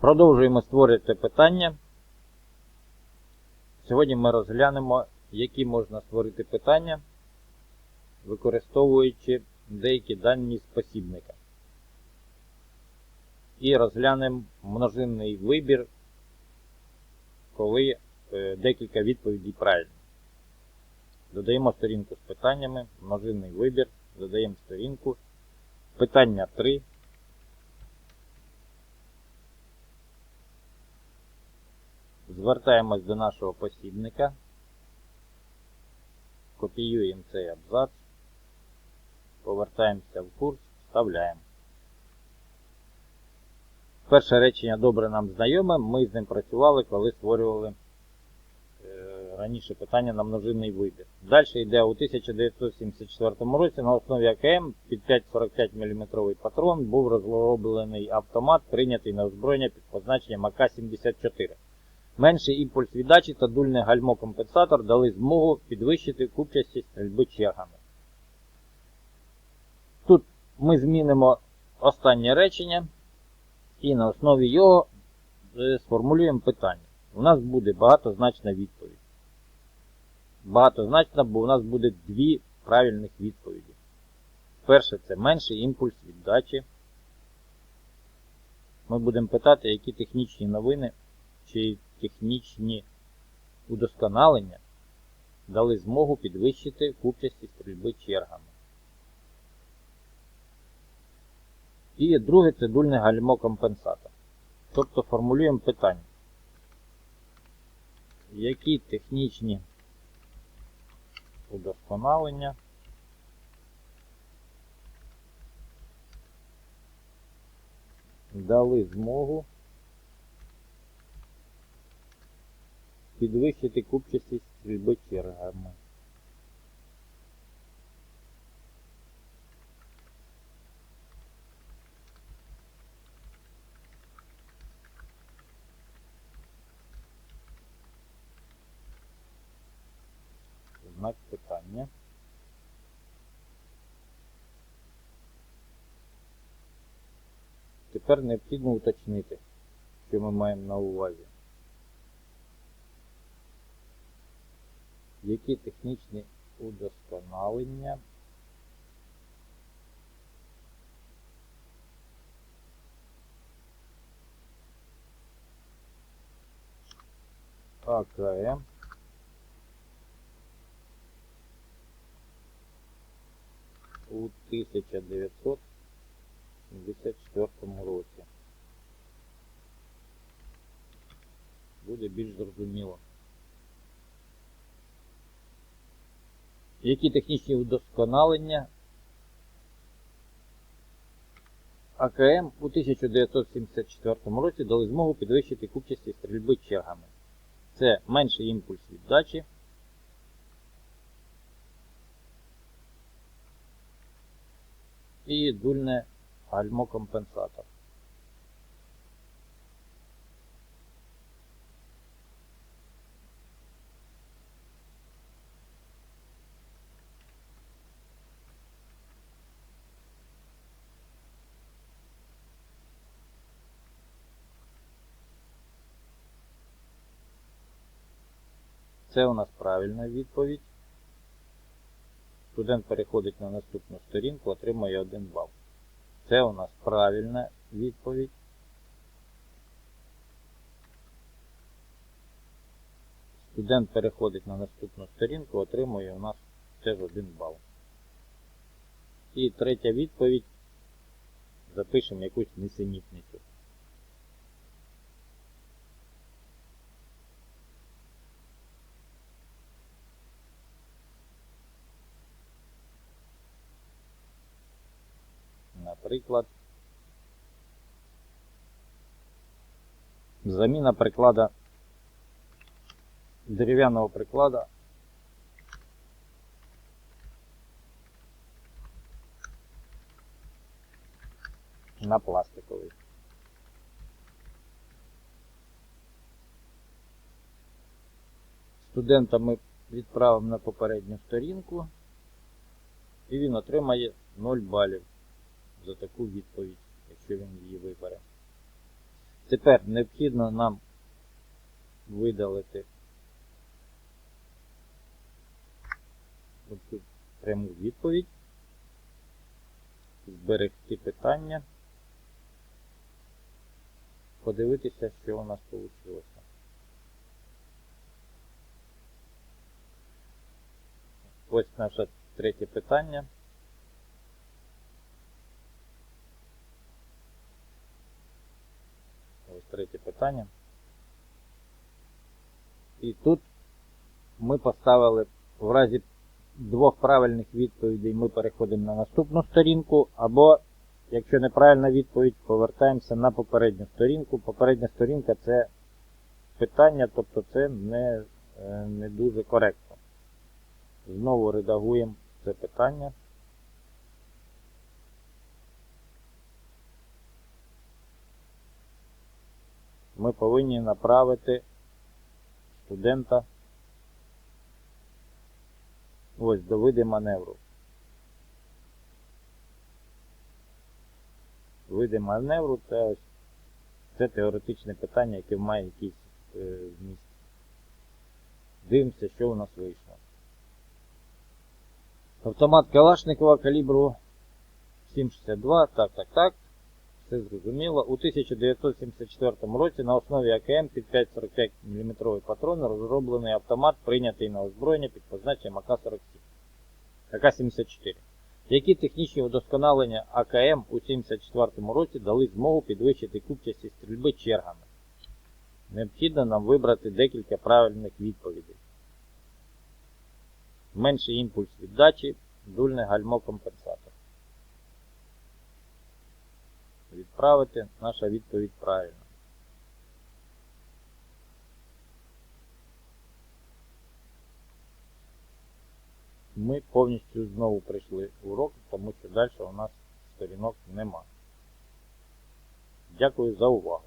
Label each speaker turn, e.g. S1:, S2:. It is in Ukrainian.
S1: Продовжуємо створювати питання. Сьогодні ми розглянемо, які можна створити питання, використовуючи деякі дані спосібника. І розглянемо множинний вибір, коли е, декілька відповідей правильні. Додаємо сторінку з питаннями, множинний вибір, додаємо сторінку. Питання 3. Звертаємось до нашого посібника. Копіюємо цей абзац. Повертаємося в курс, вставляємо. Перше речення добре нам знайоме. Ми з ним працювали, коли створювали е, раніше питання на множинний вибір. Далі йде у 1974 році на основі АКМ під 5,45 мм патрон був розроблений автомат, прийнятий на озброєння під позначенням АК-74. Менший імпульс віддачі та дульний гальмо-компенсатор дали змогу підвищити купчасті стрільби чергами. Тут ми змінимо останнє речення і на основі його е, сформулюємо питання. У нас буде багатозначна відповідь. Багатозначна, бо у нас буде дві правильних відповіді. Перше це менший імпульс віддачі. Ми будемо питати, які технічні новини чи технічні удосконалення дали змогу підвищити купчасті стрільби чергами. І друге це дульне гальмо компенсатор. Тобто формулюємо питання. Які технічні удосконалення дали змогу підвищити купчасті стрільби чергами. Знак питання. Тепер необхідно уточнити, що ми маємо на увазі. Які технічні удосконалення АКМ у 1974 році. Буде більш зрозуміло. Які технічні удосконалення АКМ у 1974 році дали змогу підвищити купчасті стрільби чергами. Це менший імпульс віддачі. І дульне гальмо-компенсатор. Це у нас правильна відповідь. Студент переходить на наступну сторінку, отримує 1 бал. Це у нас правильна відповідь. Студент переходить на наступну сторінку, отримує у нас теж 1 бал. І третя відповідь. Запишемо якусь несенітницю. Наприклад, заміна приклада дерев'яного приклада на пластиковий. Студента ми відправимо на попередню сторінку, і він отримає 0 балів за таку відповідь, якщо він її вибере. Тепер необхідно нам видалити оцю пряму відповідь, зберегти питання, подивитися, що у нас вийшло. Ось наше третє питання. Третє питання. І тут ми поставили в разі двох правильних відповідей ми переходимо на наступну сторінку, або, якщо неправильна відповідь, повертаємося на попередню сторінку. Попередня сторінка це питання, тобто це не, е, не дуже коректно. Знову редагуємо це питання. Ми повинні направити студента ось до види маневру. Види маневру це ось це теоретичне питання, яке має якийсь е. Дивимося, що у нас вийшло. Автомат Калашникова калібру 7,62. Так, так, так. Все зрозуміло. У 1974 році на основі АКМ під 5,45 мм патрон розроблений автомат, прийнятий на озброєння під позначенням АК-47. АК-74. Які технічні удосконалення АКМ у 1974 році дали змогу підвищити купчасті стрільби чергами? Необхідно нам вибрати декілька правильних відповідей. Менший імпульс віддачі, дульне гальмо компенсатор. Відправити наша відповідь правильно. Ми повністю знову прийшли урок, тому що далі у нас сторінок нема. Дякую за увагу.